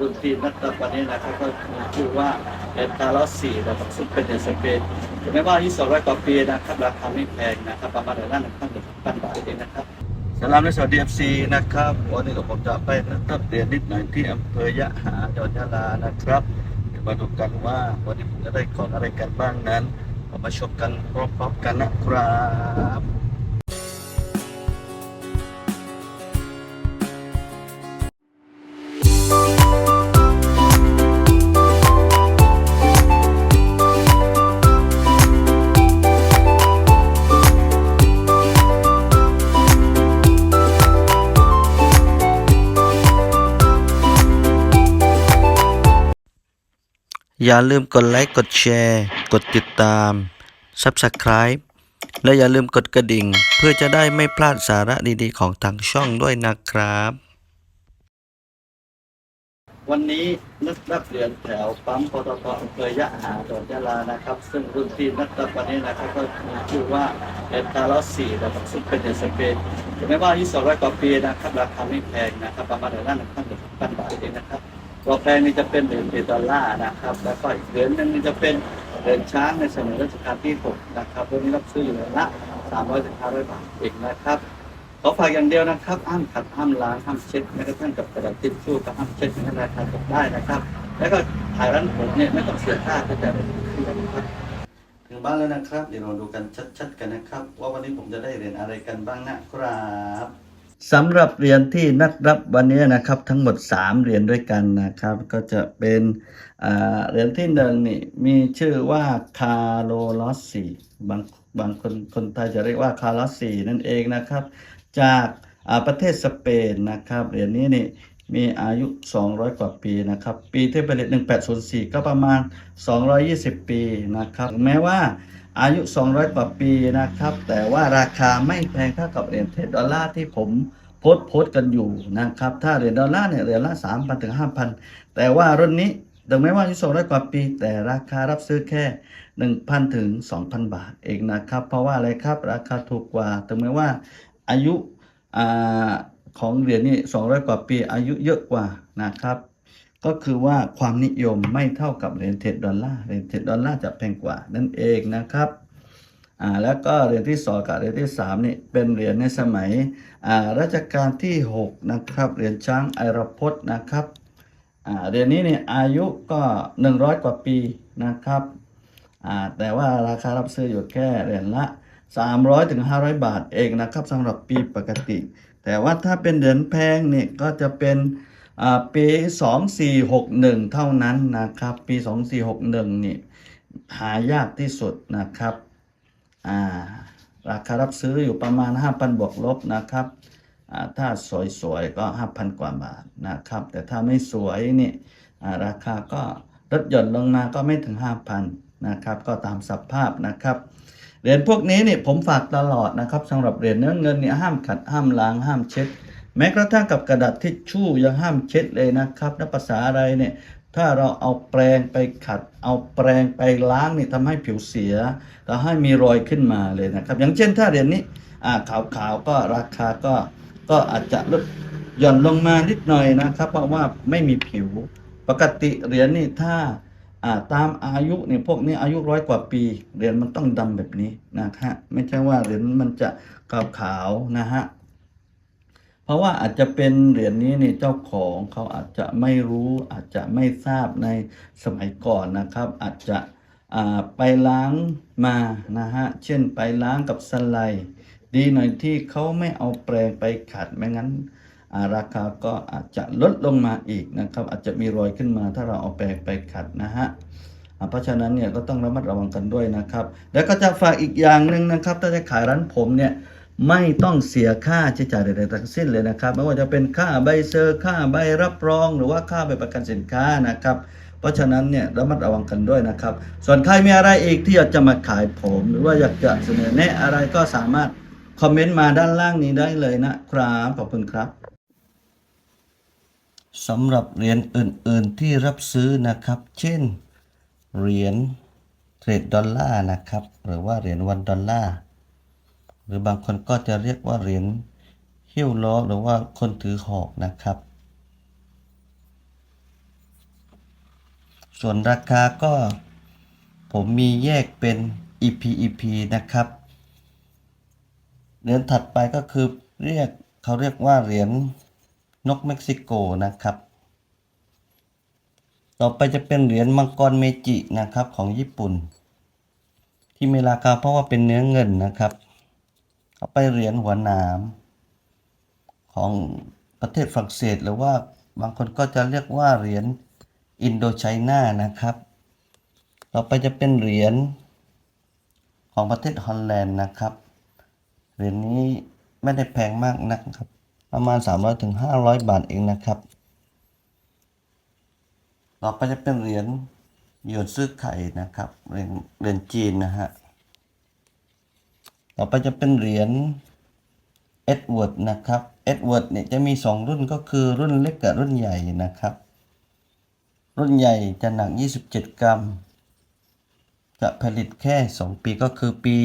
รุ่นที่นักวันนี้นะครับก็มีชื่อว่าเอ็นคาร์ลอสสี่นะครับซึ่งเป็นเหรียญสเปนถึงแม้ว่าที่200กว่าปีนะครับราคาไม่แพงนะครับประมาณเหรียละหนึ่งพันหนึ่งพันบาทเองนะครับสลามและสวัสดีเอฟซีนะครับวันนี้ผมจะไปนะครับเรียนนิดหน่อยที่อำเภอยะหาจังหวัดยะลานะครับมาดูกันว่าวันนี้ผมจะได้ของอะไรกันบ้างนั้นมาชมกันพร้อมๆกันนะครับ อย่าลืมกดไลค์ กดแชร์ กดติดตาม Subscribe และอย่าลืมกดกระดิ่ง เพื่อจะได้ไม่พลาดสาระดีๆ ของทางช่องด้วยนะครับ วันนี้นักรับเหรียญแถวปั๊มปตทอำเภอยะหาจังหวัดยะลานะครับ ซึ่งรุ่นที่นักรับวันนี้นะครับก็มีชื่อว่าเอ็นคาร์ลอสสี่นะครับซึ่งเป็นเหรียญสเปนถึงแม้ว่าที่200กว่าปีนะครับราคาไม่แพงนะครับ ประมาณเหรียญละหนึ่งพันหนึ่งพันบาทเองนะครับ ตัวแพงนี่จะเป็นเหรียญดอลลานะครับ แล้วก็อีกเหรียญหนึงนี่จะเป็นเหรียญช้างในสมัยรัชกาลที่6นะครับตัวนี้รับซื้ออยู่เหรียญละ300ถึง500บาทเองนะครับขอฝากอย่างเดียวนะครับห้ามขัดห้ามล้างห้ามเช็ดแม้กระทั่งกับกระดาษทิชชู่ก็ห้ามเช็ดในราคาตกได้นะครับ แล้วก็ถ่ายร้านผมเนี่ยไม่ต้องเสียค่าก็จะเป็นขึ้นนะครับถึงบ้านแล้วนะครับ เดี๋ยวเราดูกันชัดๆกันนะครับ ว่าวันนี้ผมจะได้เรียญอะไรกันบ้างนะครับ สำหรับเหรียญที่นัดรับวันนี้นะครับ ทั้งหมด 3เหรียญด้วยกันนะครับ ก็จะเป็นเหรียญที่หนึ่งนี่มีชื่อว่าคาร์โลลอสสีบางบางคนคนไทยจะเรียกว่าคาร์ลอสสีนั่นเองนะครับ จากประเทศสเปนนะครับเหรียญนี้นี่มีอายุ 200 กว่าปีนะครับ ปีที่ผลิต 1804 ก็ประมาณ 220 ปีนะครับแม้ว่า อายุ 200 กว่าปีนะครับ แต่ว่าราคาไม่แพงเท่ากับเหรียญเทศดอลลาร์ที่ผมโพสโพสกันอยู่นะครับ ถ้าเหรียญดอลลาร์เนี่ยเหรียญละ3,000ถึง5,000 แต่ว่ารุ่นนี้ถึงแม้ว่าอายุ 200 กว่าปี แต่ราคารับซื้อแค่ 1,000 ถึง 2,000 บาทเองนะครับ เพราะว่าอะไรครับราคาถูกกว่าถึงแม้ว่าอายุอของเหรียญนี่200 กว่าปีอายุเยอะกว่านะครับ ก็คือว่าความนิยมไม่เท่ากับเหรียญเทดดอลลาร์เหรียญเทดดอลลาร์จะแพงกว่านั่นเองนะครับอ่าแล้วก็เหรียญที่สองกับเหรียญที่สามนี่เป็นเหรียญในสมัยอ่ารัชกาลที่หกนะครับเหรียญช้างไอรพจน์นะครับอ่าเหรียญนี้เนี่ยอายุก็100กว่าปีนะครับอ่าแต่ว่าราคารับซื้ออยู่แค่เหรียญละ300ถึง500บาทเองนะครับสำหรับปีปกติ แต่ว่าถ้าเป็นเหรียญแพงเนี่ยก็จะเป็น ปี 2461 เท่านั้นนะครับ ปี 2461 นี่ หายากที่สุดนะครับาราคารับซื้ออยู่ประมาณ 5,000 บวกลบนะครับ ถ้าสวยๆ ก็ 5,000 กว่าบาทนะครับ แต่ถ้าไม่สวยนี่ราคาก็ลดหย่อนลงมาก็ไม่ถึง 5,000 นะครับ ก็ตามสภาพนะครับเหรียญพวกนี้นี่ผมฝากตลอดนะครับสำหรับเหรียญเนื้อเงินเนี่ยห้ามขัดห้ามล้างห้ามเช็ด แม้กระทั่งกับกระดาษทิชชู่ยังห้ามเช็ดเลยนะครับนับภาษาอะไรเนี่ยถ้าเราเอาแปรงไปขัด เอาแปรงไปล้างนี่ทำให้ผิวเสียทำให้มีรอยขึ้นมาเลยนะครับ อย่างเช่นถ้าเหรียญนี้อ่าขาวๆก็ราคาก็ก็อาจจะลดหย่อนลงมานิดหน่อยนะครับ เพราะว่าไม่มีผิว ปกติเหรียญนี่ถ้าตามอายุเนี่ยพวกนี้อายุร้อยกว่าปีเหรียญมันต้องดำแบบนี้นะฮะไม่ใช่ว่าเหรียญมันจะขาวๆนะฮะ ราะว่าอาจจะเป็นเหรียญนี้เนี่ยเจ้าของเขาอาจจะไม่รู้อาจจะไม่ทราบในสมัยก่อนนะครับ อาจจะไปล้างมานะฮะเช่นไปล้างกับสไลด์ดีหน่อยที่เขาไม่เอาแปรงไปขัดไม่งั้นาราคาก็อาจจะลดลงมาอีกนะครับ อาจจะมีรอยขึ้นมาถ้าเราเอาแปรงไปขัดนะฮะเพราะฉะนั้นเนี่ยก็ต้องระมัดระวังกันด้วยนะครับ แล้วก็จะฝากอีกอย่างหนึ่งนะครับ ถ้าจะขายร้านผมเนี่ย ไม่ต้องเสียค่าใช้จ่ายใดๆทั้งสิ้นเลยนะครับ ไม่ว่าจะเป็นค่าใบเซอร์ค่าใบรับรอง หรือว่าค่าใบประกันสินค้านะครับ เพราะฉะนั้นเนี่ยระมัดระวังกันด้วยนะครับ ส่วนใครมีอะไรอีกที่อยากจะมาขายผม หรือว่าอยากจะเสนอแนะอะไรก็สามารถคอมเมนต์มาด้านล่างนี้ได้เลยนะครับขอบคุณครับสำหรับเหรียญอื่น ๆที่รับซื้อนะครับ เช่นเหรียญเทรดดอลลาร์นะครับ หรือว่าเหรียญวันดอลลาร์ รือบางคนก็จะเรียกว่าเหรียญหิ้วล้อหรือว่าคนถือหอกนะครับ ส่วนราคาก็ผมมีแยกเป็น EP EP นะครับ เหรียญถัดไปก็คือเรียกเขาเรียกว่าเหรียญนกเม็กซิโกนะครับ ต่อไปจะเป็นเหรียญมังกรเมจินะครับของญี่ปุ่น ที่มีราคาเพราะว่าเป็นเนื้อเงินนะครับ ต่อไปเหรียญหัวหนามของประเทศฝรั่งเศส หรือว่าบางคนก็จะเรียกว่าเหรียญอินโดไชน่านะครับ ต่อไปจะเป็นเหรียญของประเทศฮอลแลนด์นะครับ เหรียญนี้ไม่ได้แพงมากนักครับ ประมาณ 300ถึง500 บาทเองนะครับ ต่อไปจะเป็นเหรียญหยวนซื้อไข่นะครับ เหรียญเหรียญจีนนะฮะ ต่อไปจะเป็นเหรียญเอ็ดเวิร์ดนะครับเอ็ดเวิร์ดเนี่ยจะมี 2 รุ่นก็คือรุ่นเล็กกับรุ่นใหญ่นะครับ รุ่นใหญ่จะหนัก 27 กรัม จะผลิตแค่ 2 ปีก็คือปี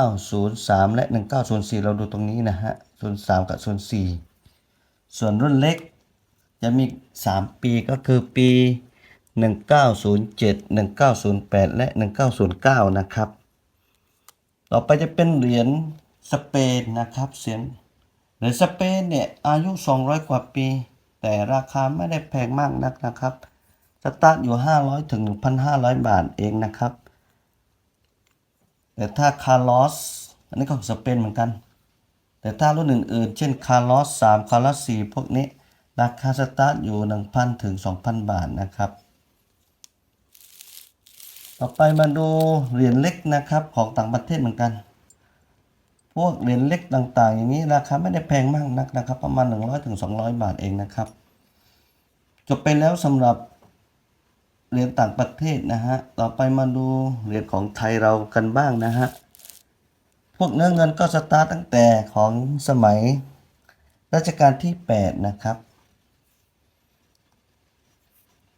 1903 และ 1904 เราดูตรงนี้นะฮะ 03 กับ 04 ส่วนรุ่นเล็กจะมี 3 ปีก็คือปี 1907 1908 และ 1909 นะครับ ต่อไปจะเป็นเหรียญสเปนนะครับเสียงเหรียญสเปนเนี่ยอายุ 200 กว่าปี แต่ราคาไม่ได้แพงมากนักนะครับสตาร์ทอยู่ 500 ถึง 1,500 บาทเองนะครับ แต่ถ้าคาร์ลอสอันนี้ก็สเปนเหมือนกัน แต่ถ้ารุ่นอื่นๆ เช่นคาร์ลอส3คาร์ลอส4พวกนี้ ราคาสตาร์ทอยู่ 1,000 ถึง 2,000 บาทนะครับ ต่อไปมาดูเหรียญเล็กนะครับของต่างประเทศเหมือนกัน พวกเหรียญเล็กต่างๆ อย่างนี้ราคาไม่ได้แพงมากนักนะครับ ประมาณ 100ถึง200 บาทเองนะครับ จบไปแล้วสำหรับเหรียญต่างประเทศนะฮะ ต่อไปมาดูเหรียญของไทยเรากันบ้างนะฮะ พวกเนื้อเงินก็สตาร์ตตั้งแต่ของสมัยรัชกาลที่ 8 นะครับ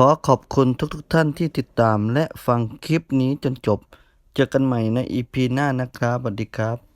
ขอขอบคุณทุกๆทท่านที่ติดตามและฟังคลิปนี้จนจบ เจอกันใหม่ในอีพีหน้านะครับสวัสดีครับ